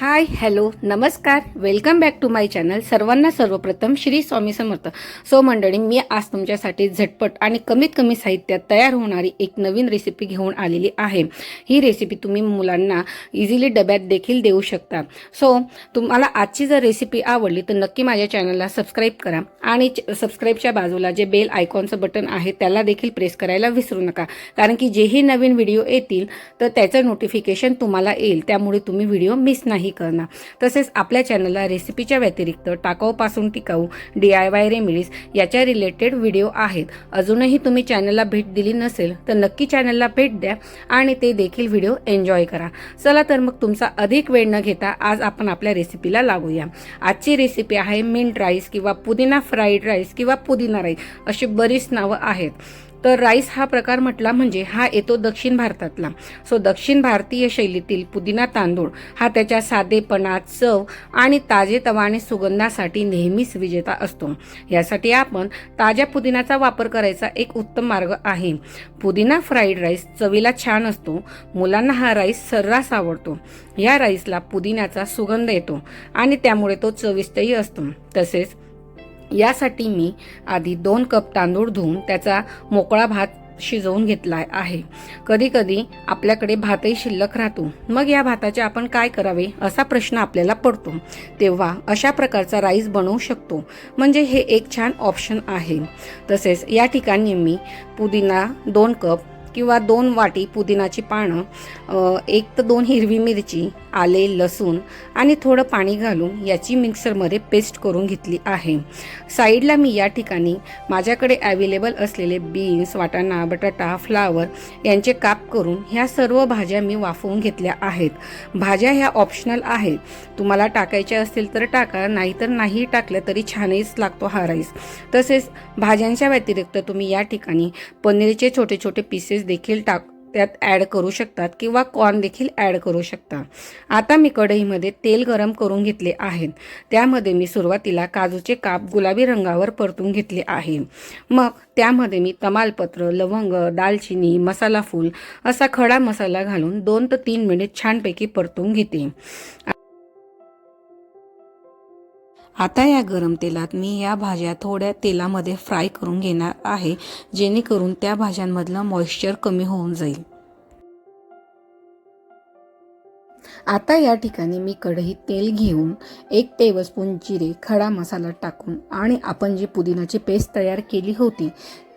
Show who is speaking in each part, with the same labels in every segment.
Speaker 1: हाय hello नमस्कार. Welcome back to my channel सर्वांना सर्वप्रथम श्री स्वामी समर्थ. सो मंडळी मी आज तुमच्यासाठी झटपट आणि कमीत कमी साहित्यात तयार होणारी एक नवीन रेसिपी घेऊन आलेली आहे. ही रेसिपी तुम्ही मुलांना इझिली डब्यात देखील देऊ शकता. सो तुम्हाला आजची जर रेसिपी आवडली तर नक्की माझ्या चॅनलला सबस्क्राईब करा. आणि सबस्क्राईबच्या बाजूला जे बेल आयकॉनचं बटन आहे त्याला देखील प्रेस करायला विसरू नका. कारण की जेही नवीन व्हिडिओ येतील तर त्याचं नोटिफिकेशन तुम्हाला येईल. त्यामुळे तुम्ही व्हिडिओ मिस नाही करणार. तसेच आपल्या चॅनलला रेसिपीच्या व्यतिरिक्त टाकाऊपासून टिकाऊ डी आय वाय रेमिडीज याच्या रिलेटेड व्हिडिओ आहेत. अजूनही तुम्ही चॅनलला भेट दिली नसेल तर नक्की चॅनलला भेट द्या आणि ते देखील व्हिडिओ एन्जॉय करा. चला तर मग तुमचा अधिक वेळ न घेता आज आपण आपल्या रेसिपीला लागूया. आजची रेसिपी आहे मिंट राईस किंवा पुदिना फ्राईड राईस किंवा पुदिना राईस अशी बरीच नावं आहेत. तर राईस हा प्रकार म्हटला म्हणजे हा येतो दक्षिण भारतातला. सो दक्षिण भारतीय शैलीतील पुदिना तांदूळ हा त्याच्या साधेपणा चव आणि ताजेतवाने सुगंधासाठी नेहमीच विजेता असतो. यासाठी आपण ताज्या पुदिनाचा वापर करायचा एक उत्तम मार्ग आहे. पुदिना फ्राईड राईस चवीला छान असतो. मुलांना हा राईस सर्रास आवडतो. या राईसला पुदिन्याचा सुगंध येतो आणि त्यामुळे तो चविष्टही असतो. तसेच यासाठी मी आधी दोन कप तांदूळ धुवून त्याचा मोकळा भात शिजवून घेतला आहे. कधीकधी आपल्याकडे भातही शिल्लक राहतो. मग या भाताचे आपण काय करावे असा प्रश्न आपल्याला पडतो. तेव्हा अशा प्रकारचा राईस बनवू शकतो. म्हणजे हे एक छान ऑप्शन आहे. तसेच या ठिकाणी मी पुदिना दोन कप किंवा दोन वाटी पुदिनाची पानं एक तर दोन हिरवी मिरची आले लसूण आणि थोडं पाणी घालून याची मिक्सरमध्ये पेस्ट करून घेतली आहे. साईडला मी या ठिकाणी माझ्याकडे अवेलेबल असलेले बीन्स वाटाणा बटाटा फ्लावर यांचे काप करून ह्या सर्व भाज्या मी वाफवून घेतल्या आहेत. भाज्या ह्या ऑप्शनल आहेत. तुम्हाला टाकायच्या असतील तर टाका नाहीतर नाही टाकल्या तरी छानच लागतो हा राईस. तसेच भाज्यांच्या व्यतिरिक्त तुम्ही या ठिकाणी पनीरचे छोटे छोटे पीसेस देखील टाक त्यात ॲड करू शकतात किंवा कॉर्न देखील ॲड करू शकता. आता मी कढईमध्ये तेल गरम करून घेतले आहेत त्यामध्ये मी सुरुवातीला काजूचे काप गुलाबी रंगावर परतून घेतले आहे. मग त्यामध्ये मी तमालपत्र लवंग दालचिनी मसाला फूल असा खडा मसाला घालून दोन ते तीन मिनिट छानपैकी परतून घेते. आता या गरम तेलात मी या भाज्या थोड्या तेलामध्ये फ्राय करून घेणार आहे जेणेकरून त्या भाज्यांमधलं मॉइश्चर कमी होऊन जाईल. आता या ठिकाणी मी कढईत तेल घेऊन एक टेबलस्पून जिरे खडा मसाला टाकून आणि आपण जी पुदिनाची पेस्ट तयार केली होती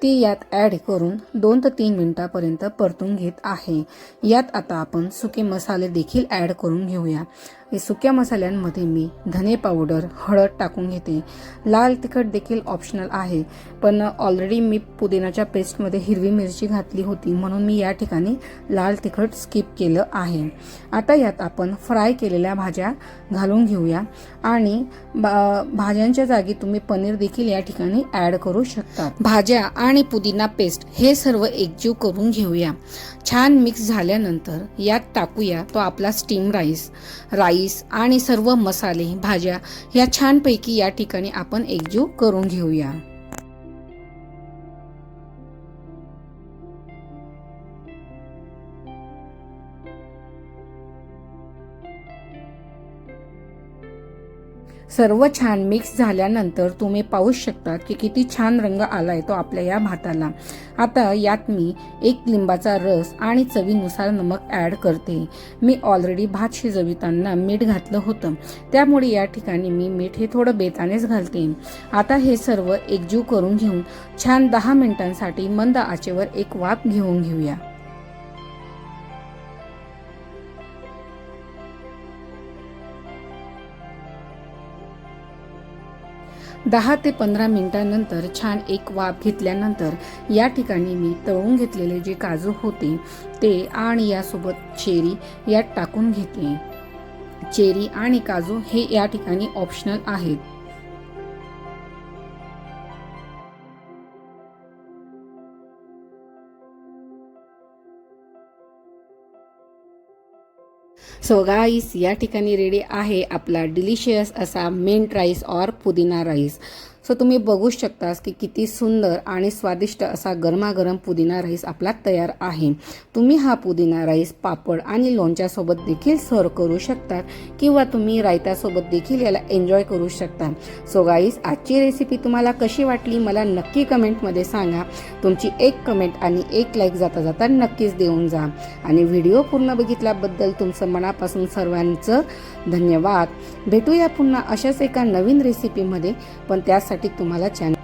Speaker 1: ती यात ॲड करून दोन ते तीन मिनटापर्यंत परतून घेत आहे. यात आता आपण सुके मसाले देखील ॲड करून घेऊया. सुक्या मसाल्यांमध्ये मी धने पावडर हळद टाकून घेते. लाल तिखट देखील ऑप्शनल आहे. पण ऑलरेडी मी पुदिनाच्या पेस्टमध्ये हिरवी मिरची घातली होती म्हणून मी या ठिकाणी लाल तिखट स्किप केलं आहे. आता यात आपण फ्राय केलेल्या भाज्या घालून घेऊया. आणि बा- भाज्यांच्या जागी तुम्ही पनीर देखील या ठिकाणी ॲड करू शकता. भाज्या आणि आणि पुदिना पेस्ट हे सर्व एकजीव करून घेऊया. छान मिक्स झाल्यानंतर यात टाकूया तो आपला स्टीम राईस राईस आणि सर्व मसाले भाज्या या छानपैकी या ठिकाणी आपण एकजीव करून घेऊया. सर्व छान मिक्स झाल्यानंतर तुम्ही पाहू शकता की किती छान रंग आलाय तो आपल्या या भाताला. आता यात मी एक लिंबाचा रस आणि चवीनुसार नमक ॲड करते. मी ऑलरेडी भात शिजविताना मीठ घातलं होतं. त्यामुळे या ठिकाणी मी मीठ हे थोडं बेतानेच घालते. आता हे सर्व एकजीव करून घेऊन छान दहा मिनिटांसाठी मंद आचेवर एक वाफ घेऊन घेऊया. दहा ते पंधरा मिनिटांनंतर छान एक वाफ घेतल्यानंतर या ठिकाणी मी तळून घेतलेले जे काजू होते ते आणि यासोबत चेरी यात टाकून घेते चेरी आणि काजू हे या ठिकाणी ऑप्शनल आहेत. सो गाईस या ठिकाणी रेडी आहे आपला डिलिशियस असा मेंट राईस और पुदिना राईस सो तुम्ही बघू शकतास की किती सुंदर आणि स्वादिष्ट असा गरमागरम पुदिना राईस आपला तयार आहे. तुम्ही हा पुदिना राईस पापड आणि लोणच्यासोबत देखील सर्व करू शकतात किंवा तुम्ही रायत्यासोबत देखील याला एन्जॉय करू शकता. सो गाईस आजची रेसिपी तुम्हाला कशी वाटली मला नक्की कमेंटमध्ये सांगा. तुमची एक कमेंट आणि एक लाईक जाता जाता नक्कीच देऊन जा. आणि व्हिडिओ पूर्ण बघितल्याबद्दल तुमचं मनापासून सर्वांचं धन्यवाद. भेटूया पुन्हा अशाच एका नवीन रेसिपीमध्ये पण त्यासाठी तुम्हाला चॅनल